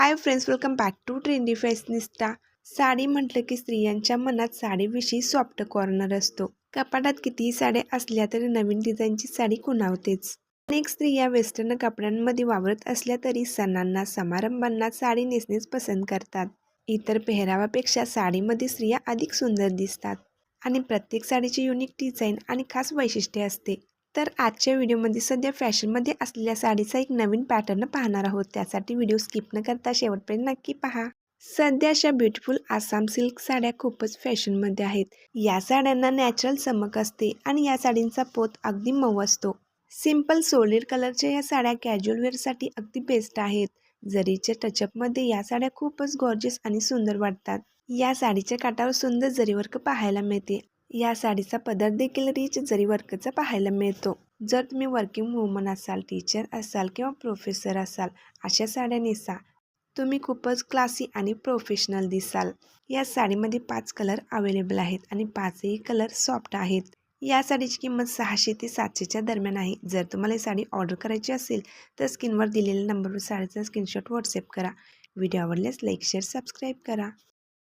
Hi friends welcome back to trendy fashionista sari म्हटलं की स्त्रियांच्या मनात साडीविषयी सॉफ्ट कॉर्नर असतो. कपाटात कितीही साड्या असल्या तरी नवीन डिझाईनची साडी खुणावतेच अनेक स्त्रिया वेस्टर्न कपड्यांमध्ये वावरत असल्या तरी सणांना समारंभांना साडी नेसणेच पसंत करतात. इतर पेहरावापेक्षा साडीमध्ये स्त्रिया अधिक सुंदर दिसतात. आणि प्रत्येक साडीची युनिक डिझाईन आणि खास वैशिष्ट्ये असते. तर आजच्या व्हिडिओमध्ये सध्या फॅशनमध्ये असलेल्या साडीचा एक नवीन पॅटर्न पाहणार आहोत. त्यासाठी व्हिडिओ स्किप न करता शेवटपर्यंत नक्की पहा. सध्या अशा ब्युटिफुल आसाम सिल्क साड्या खूपच फॅशनमध्ये आहेत. या साड्यांना नॅचरल चमक असते आणि या साडींचा पोत अगदी मऊ असतो. सिंपल सोलिड कलरच्या या साड्या कॅज्युअल वेअरसाठी अगदी बेस्ट आहेत. जरीच्या टचअपमध्ये या साड्या खूपच गॉर्जियस आणि सुंदर वाटतात. या साडीच्या काठावर सुंदर जरीवर्क पाहायला मिळते या साडीचा पदर देखील रिच जरी वर्कचा पाहायला मिळतो. जर तुम्ही वर्किंग वुमन असाल टीचर असाल किंवा प्रोफेसर असाल अशा साड्या नेसा तुम्ही खूपच क्लासी आणि प्रोफेशनल दिसाल. या साडीमध्ये पाच कलर अवेलेबल आहेत आणि पाचही कलर सॉफ्ट आहेत. या साडीची किंमत सहाशे ते सातशेच्या दरम्यान आहे. जर तुम्हाला ही साडी ऑर्डर करायची असेल तर स्क्रीनवर दिलेल्या नंबरवर साडीचा स्क्रीनशॉट व्हॉट्सअप करा. व्हिडिओ आवडल्यास लाईक शेअर सबस्क्राईब करा.